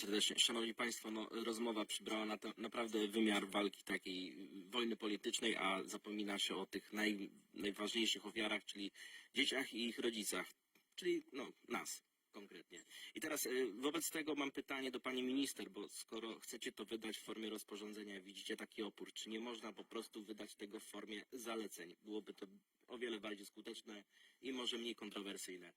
serdecznie. Szanowni Państwo, no, rozmowa przybrała na naprawdę wymiar walki takiej wojny politycznej, a zapomina się o tych naj, najważniejszych ofiarach, czyli dzieciach i ich rodzicach, czyli no, nas konkretnie. I teraz y, wobec tego mam pytanie do Pani Minister, bo skoro chcecie to wydać w formie rozporządzenia, widzicie taki opór, czy nie można po prostu wydać tego w formie zaleceń? Byłoby to o wiele bardziej skuteczne i może mniej kontrowersyjne.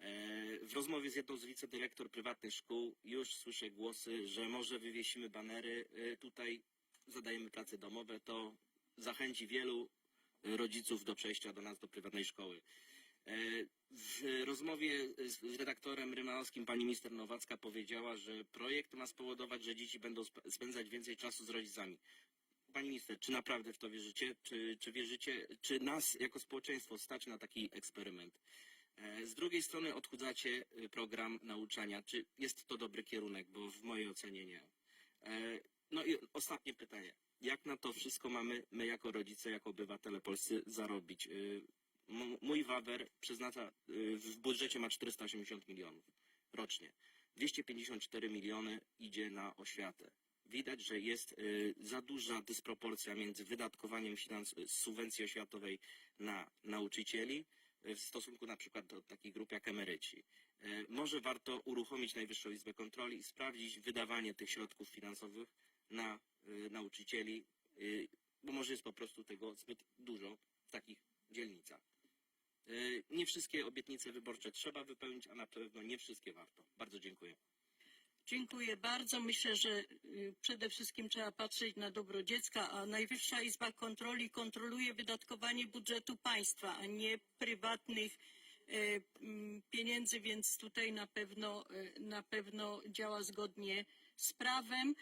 E, W rozmowie z jedną z wicedyrektor prywatnych szkół już słyszę głosy, że może wywiesimy banery, e, tutaj zadajemy prace domowe, to zachęci wielu e, rodziców do przejścia do nas do prywatnej szkoły. W rozmowie z redaktorem Rymanowskim pani minister Nowacka powiedziała, że projekt ma spowodować, że dzieci będą sp- spędzać więcej czasu z rodzicami. Pani minister, czy naprawdę w to wierzycie? Czy, czy wierzycie, czy nas jako społeczeństwo stać na taki eksperyment? E, Z drugiej strony odchudzacie y, program nauczania. Czy jest to dobry kierunek? Bo w mojej ocenie nie. E, No i ostatnie pytanie. Jak na to wszystko mamy my jako rodzice, jako obywatele polscy zarobić? Mój wawer przeznacza, w budżecie ma 480 milionów rocznie. 254 miliony idzie na oświatę. Widać, że jest za duża dysproporcja między wydatkowaniem z subwencji oświatowej na nauczycieli w stosunku na przykład do takich grup jak emeryci. Y, Może warto uruchomić Najwyższą Izbę Kontroli i sprawdzić wydawanie tych środków finansowych na y, nauczycieli, y, bo może jest po prostu tego zbyt dużo w takich dzielnicach. Nie wszystkie obietnice wyborcze trzeba wypełnić, a na pewno nie wszystkie warto. Bardzo dziękuję. Dziękuję bardzo. Myślę, że y, przede wszystkim trzeba patrzeć na dobro dziecka, a Najwyższa Izba Kontroli kontroluje wydatkowanie budżetu państwa, a nie prywatnych e, pieniędzy, więc tutaj na pewno, e, na pewno działa zgodnie z prawem.